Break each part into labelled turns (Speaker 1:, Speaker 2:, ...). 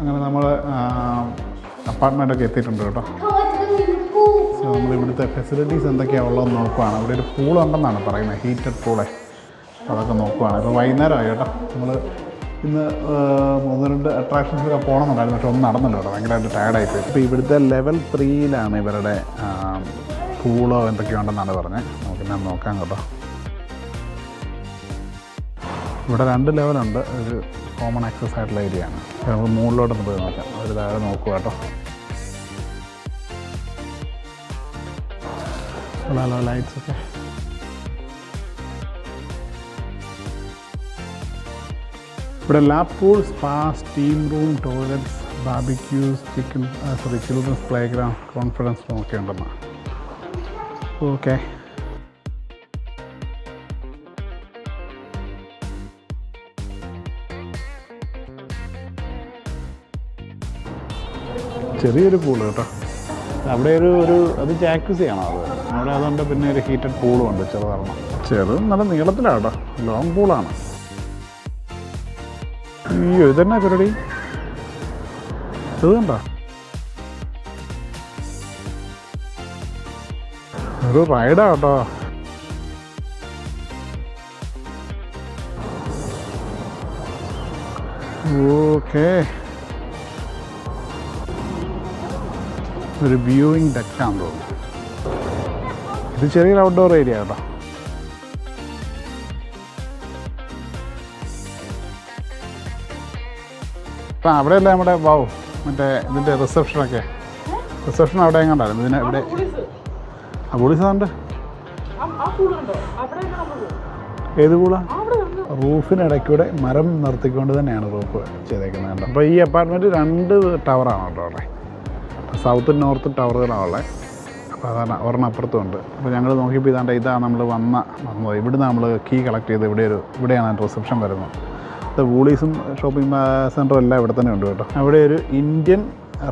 Speaker 1: അങ്ങനെ നമ്മൾ അപ്പാർട്ട്മെന്റൊക്കെ എത്തിയിട്ടുണ്ട് കേട്ടോ. നമ്മൾ ഇവിടുത്തെ ഫെസിലിറ്റീസ് എന്തൊക്കെയാണ് ഉള്ളതെന്ന് നോക്കുവാണ്. ഇവിടെ ഒരു പൂൾ ഉണ്ടെന്നാണ് പറയുന്നത് ഹീറ്റഡ് പൂളെ അതൊക്കെ നോക്കുവാണ്. ഇപ്പോൾ വൈകുന്നേരമായി കേട്ടോ. നമ്മൾ ഇന്ന് മൂന്ന് രണ്ട് അട്രാക്ഷൻസൊക്കെ പോകണമെന്നുണ്ടായിരുന്നു പക്ഷെ ഒന്നും നടന്നില്ല കേട്ടോ. ഭയങ്കരമായിട്ട് ടയർഡായിപ്പോയി ഇപ്പോൾ ഇവിടുത്തെ ലെവൽ ത്രീയിലാണ് ഇവരുടെ പൂളോ എന്തൊക്കെയോ ഉണ്ടെന്നാണ് പറഞ്ഞത്. നമുക്ക് ഞാൻ നോക്കാം കേട്ടോ. ഇവിടെ രണ്ട് ലെവലുണ്ട് ഒരു കോമൺ ആക്സസ് ആയിട്ടുള്ള ഏരിയ ആണ്. നമുക്ക് മുകളിലോട്ടൊന്ന് പോയി നോക്കാം. അവർ താഴെ നോക്കുക കേട്ടോ. ലൈറ്റ്സ് ഒക്കെ. ഇവിടെ lab pool spa steam room toilets barbecues chicken sorry children's play ground confidence room ഒക്കെ ഉണ്ടെന്നാണ് ഓക്കെ ചെറിയൊരു പൂൾ കേട്ടോ. അവിടെ ഒരു ഒരു അത് ജാക്സി ആണോ അത്? അവിടെ അതുകൊണ്ട് പിന്നെ ഒരു ഹീറ്റഡ് പൂളും ഉണ്ട് ചെറുതാണ്? ചെറു നല്ല നീളത്തിലാണ് കേട്ടോ. ലോങ് പൂളാണ് അയ്യോ ഇതന്നെ പരിപാടി? ഇത് കണ്ടോ? ഒരു റൈഡാ കേട്ടോ. ഓക്കേ ഒരു വ്യൂയിങ് ഡെക്കാന്ന് തോന്നുന്നു ഇത് ചെറിയൊരു ഔട്ട്ഡോർ ഏരിയ കേട്ടോ ആ അവിടെയല്ല നമ്മുടെ വാവ് മറ്റേ ഇതിന്റെ റിസപ്ഷനൊക്കെ റിസപ്ഷൻ അവിടെ എങ്ങാണ്ടായിരുന്നു ഇതിന് ഇവിടെ ആ പോലീസ് ഉണ്ട് ഏത് പൂളാ റൂഫിനിടയ്ക്കൂടെ മരം നിർത്തിക്കൊണ്ട് തന്നെയാണ് റൂഫ് ചെയ്തേക്കുന്നത് അപ്പോൾ ഈ അപ്പാർട്ട്മെന്റ് രണ്ട് ടവറാണ് കേട്ടോ അവിടെ? സൗത്തും നോർത്തും ടവറുകളാണ് ഉള്ളത് അപ്പോൾ അതാണ് ഒരെണ്ണം അപ്പുറത്തുണ്ട് അപ്പോൾ ഞങ്ങൾ നോക്കിയപ്പോൾ ഇതാണ്ട് ഇതാണ് നമ്മൾ വന്ന വന്നത്. ഇവിടുന്ന് നമ്മൾ കീ കളക്ട് ചെയ്ത് ഇവിടെ ഒരു ഇവിടെയാണ് റിസപ്ഷൻ വരുന്നത്. അത് വൂളീസും ഷോപ്പിംഗ് സെന്ററും എല്ലാം ഇവിടെ തന്നെ ഉണ്ട് കേട്ടോ. അവിടെ ഒരു ഇന്ത്യൻ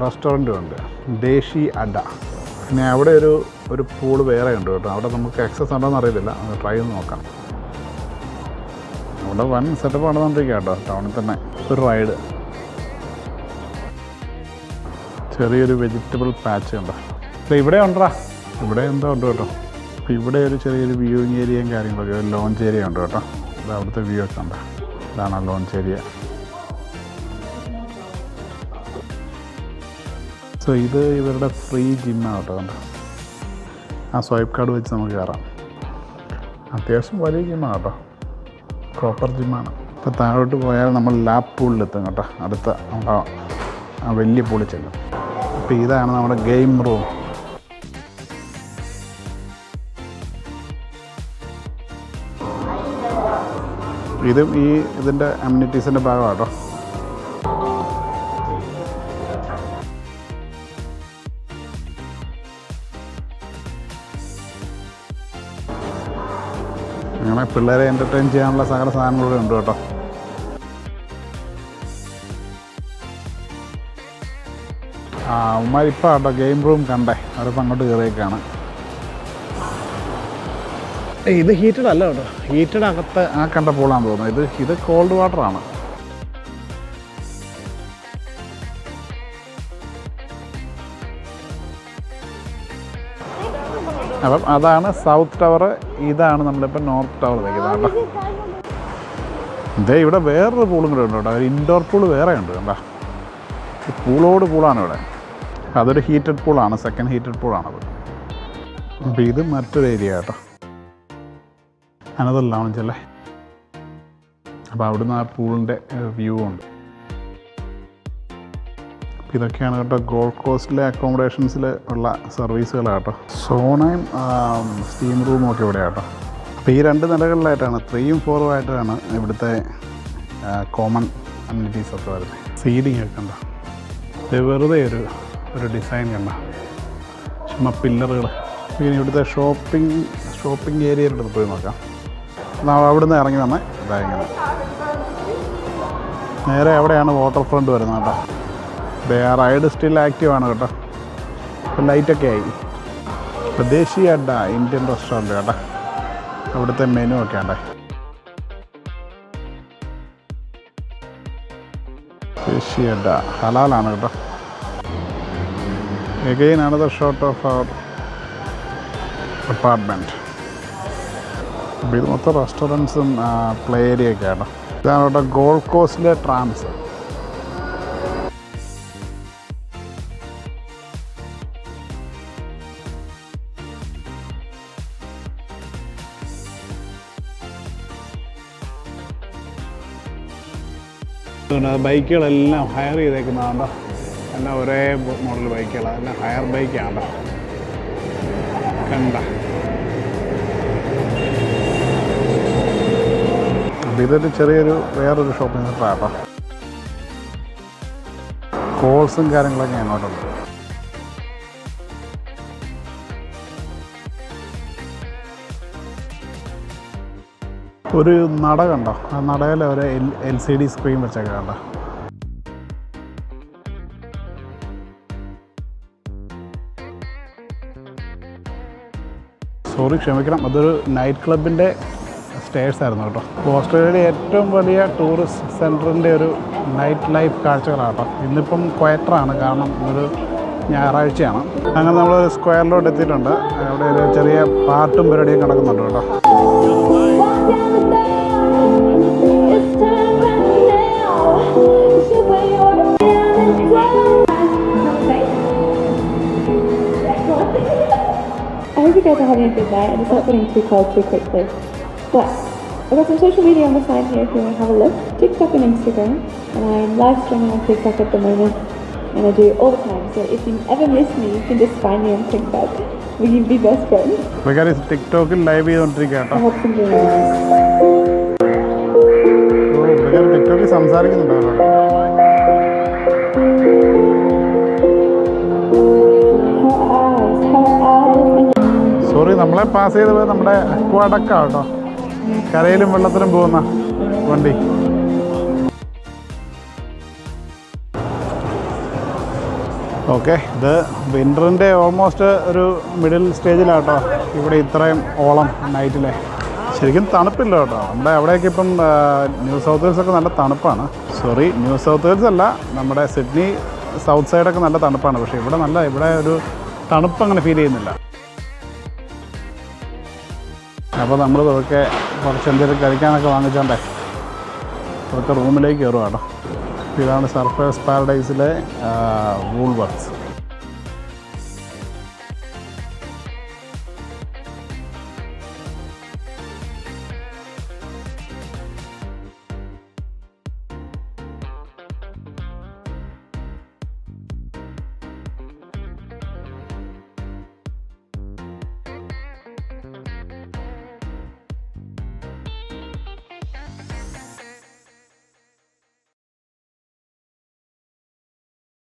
Speaker 1: റെസ്റ്റോറന്റും ഉണ്ട്. ദേശി അഡ പിന്നെ അവിടെ ഒരു ഒരു പൂൾ വേറെ ഉണ്ട് കേട്ടോ. അവിടെ നമുക്ക് ആക്സസ് ഉണ്ടോയെന്ന് അറിയത്തില്ല. ട്രൈ ചെയ്ത് നോക്കാം. അവിടെ വൻ സെറ്റപ്പ് നടന്നുകൊണ്ടിരിക്കുക കേട്ടോ ടൗണിൽ തന്നെ. ഒരു റൈഡ് ചെറിയൊരു വെജിറ്റബിൾ പാച്ച് ഉണ്ട് ഇവിടെ ഉണ്ടാ ഇവിടെ എന്തോ ഉണ്ട് കേട്ടോ. ഇവിടെ ഒരു ചെറിയൊരു വ്യൂയിങ് ഏരിയയും കാര്യങ്ങളൊക്കെ. ഒരു ലോഞ്ച് ഏരിയ ഉണ്ട് കേട്ടോ. അത് അവിടുത്തെ വ്യൂ ഒക്കെ ഉണ്ട് ഇതാണ് ലോഞ്ച് ഏരിയ സോ ഇത് ഇവരുടെ ഫ്രീ ജിമ്മാണ് കേട്ടോ കണ്ടോ? ആ സ്വൈപ്പ് കാർഡ് വെച്ച് നമുക്ക് കയറാം. അത്യാവശ്യം വലിയ ജിമ്മാണ് കേട്ടോ. പ്രോപ്പർ ജിമ്മാണ് ഇപ്പോൾ താഴോട്ട് പോയാൽ നമ്മൾ ലാപ്പ് പൂളിലെത്തും കേട്ടോ. അടുത്ത ആ വലിയ പൂളിൽ ചെല്ലും. അപ്പോൾ ഇതാണ് നമ്മുടെ ഗെയിം റൂം. ഇതും ഈ ഇതിന്റെ അമ്യൂണിറ്റീസിന്റെ ഭാഗമാണ് അങ്ങനെ പിള്ളേരെ എന്റർടൈൻ ചെയ്യാനുള്ള സകല സാധനങ്ങളും ഉണ്ട് കേട്ടോ. ആ ഉമ്മാരിപ്പോൾ കേട്ടോ ഗെയിം റൂം കണ്ടേ. അവരിപ്പോൾ അങ്ങോട്ട് കയറിയേക്കാണ്. ഇത് ഹീറ്റഡ് അല്ല കേട്ടോ. ഹീറ്റഡ് അകത്ത് ആ കണ്ട പൂളാന്ന് തോന്നുന്നു. ഇത് ഇത് കോൾഡ് വാട്ടർ ആണ്. അപ്പം അതാണ് സൗത്ത് ടവർ ഇതാണ് നമ്മളിപ്പോൾ നോർത്ത് ടവർ നിൽക്കുന്നത് കേട്ടോ ഇതേ ഇവിടെ വേറൊരു പൂളും കൂടെ ഉണ്ട് കേട്ടോ. ഒരു ഇൻഡോർ പൂൾ വേറെ ഉണ്ട് കണ്ടോ. പൂളോട് പൂളാണ് ഇവിടെ. അതൊരു ഹീറ്റഡ് പൂളാണ് സെക്കൻഡ് ഹീറ്റഡ് പൂളാണത് അപ്പോൾ ഇത് മറ്റൊരു ഏരിയ കേട്ടോ. അനദർ വെച്ചല്ലേ അല്ലേ? അപ്പോൾ അവിടുന്ന് ആ പൂളിന്റെ വ്യൂ ഉണ്ട്. ഇതൊക്കെയാണ് കേട്ടോ ഗോൾഡ് കോസ്റ്റിലെ അക്കോമഡേഷൻസിൽ ഉള്ള സർവീസുകൾ കേട്ടോ. സോണയും സ്റ്റീം റൂമും ഒക്കെ ഇവിടെ കേട്ടോ. അപ്പോൾ ഈ രണ്ട് നിലകളിലായിട്ടാണ് ത്രീയും ഫോറും ആയിട്ടാണ് ഇവിടുത്തെ കോമൺ അമ്യൂണിറ്റീസ് ഒക്കെ വരുന്നത്. സീലിംഗ് ഒക്കെ ഉണ്ടോ? വെറുതെ ഒരു ഒരു ഡിസൈൻ കണ്ട. ചുമ്മാ പില്ലറുകൾ പിന്നെ ഇവിടുത്തെ ഷോപ്പിംഗ് ഷോപ്പിംഗ് ഏരിയയുടെ അടുത്ത് പോയി നോക്കാം. അവിടുന്ന് ഇറങ്ങി വന്നേ. ഇതാ ഇങ്ങനെ. നേരെ എവിടെയാണ് വാട്ടർ ഫ്രണ്ട് വരുന്നത് കേട്ടോ. ദേ ആ റൈഡ് സ്റ്റിൽ ആക്റ്റീവ് ആണ് കേട്ടോ. ഇപ്പം ലൈറ്റൊക്കെ ആയി. ദേശീയ അഡ്ഡ ഇന്ത്യൻ റെസ്റ്റോറന്റ് കേട്ടോ. അവിടുത്തെ മെനു ഒക്കെ ഉണ്ടേ ദേശീയ അഡ്ഡ ഹലാലാണ് കേട്ടോ. Another shot of our apartment അപ്പോൾ ഇത് മൊത്തം റെസ്റ്റോറന്റ്സും പ്ലേ ഏരിയ ഒക്കെ ഇതാണ് അവിടെ ഗോൾഡ് കോസ്റ്റിലെ ട്രാംസ് ബൈക്കുകളെല്ലാം ഹയർ ചെയ്തേക്കുന്നതാണ്ടോ എല്ലാം ഒരേ മോഡൽ ബൈക്കുകളാണ് എല്ലാം ഹയർ ബൈക്കാണ് കണ്ട. ഇതൊരു ചെറിയൊരു വേറൊരു ഷോപ്പിംഗ് സെന്ററാട്ടോ കോൾസും കാര്യങ്ങളൊക്കെ അങ്ങോട്ടുണ്ട്. ഒരു നട കണ്ടോ? ആ നടയിൽ ഒരു L L C D screen വെച്ചൊക്കെ കണ്ടോ? സോറി ക്ഷമിക്കണം. അതൊരു നൈറ്റ് ക്ലബിന്റെ സ്റ്റേഴ്സ് ആയിരുന്നു കേട്ടോ. ഓസ്ട്രേലിയയിലെ ഏറ്റവും വലിയ ടൂറിസ്റ്റ് സെന്ററിന്റെ ഒരു നൈറ്റ് ലൈഫ് കാഴ്ചകളാണ് കേട്ടോ. ഇന്നിപ്പം ക്വയറ്ററാണ് കാരണം ഒരു ഞായറാഴ്ചയാണ്. അങ്ങനെ നമ്മൾ സ്ക്വയറിലോട്ട് എത്തിയിട്ടുണ്ട്. അവിടെ ഒരു ചെറിയ പാട്ടും പരിപാടിയും നടക്കുന്നുണ്ട് കേട്ടോ.
Speaker 2: having a good night and it's not getting too cold too quickly. But I've got some social media on the side here if you want to have a look. TikTok and Instagram. And I'm live streaming on TikTok at the moment. And I do it all the time. So if you ever miss me, you can just find me on TikTok. We can be best friends.
Speaker 1: പുള്ളിക്കാരി ടിക്ടോക്കിൽ live ചെയ്തുകൊണ്ടിരിക്കുക കേട്ടോ
Speaker 2: I hope some dreams.
Speaker 1: ഓ, പുള്ളിക്കാരി ടിക്ടോക്കിൽ സംസാരിക്കുന്നുണ്ടോ sorry നമ്മളെ pass ചെയ്ത് പോയത് നമ്മുടെ അക്വാഡക്ക കേട്ടോ കരയിലും വെള്ളത്തിലും പോകുന്ന വണ്ടി. ഓക്കെ ഇത് വിന്ററിന്റെ ഓൾമോസ്റ്റ് ഒരു മിഡിൽ സ്റ്റേജിലാട്ടോ ഇവിടെ ഇത്രയും ഓളം നൈറ്റിലെ ശരിക്കും തണുപ്പില്ല കേട്ടോ. നമ്മുടെ അവിടെയൊക്കെ ഇപ്പം ന്യൂ സൗത്ത് വെയിൽസ് ഒക്കെ നല്ല തണുപ്പാണ്. സോറി ന്യൂ സൗത്ത് വെയിൽസ് അല്ല നമ്മുടെ സിഡ്നി സൗത്ത് സൈഡൊക്കെ നല്ല തണുപ്പാണ്. പക്ഷേ ഇവിടെ നല്ല ഇവിടെ ഒരു തണുപ്പ് അങ്ങനെ ഫീൽ ചെയ്യുന്നില്ല. അപ്പോൾ നമ്മൾ ഇതൊക്കെ കുറച്ച് എന്തെങ്കിലും കഴിക്കാനൊക്കെ വാങ്ങിച്ചോണ്ടേ. അതൊക്കെ റൂമിലേക്ക് കയറുവാണ് ഇതാണ് സർഫേസ് പാരഡൈസിലെ വൂൾ വർക്ക്സ്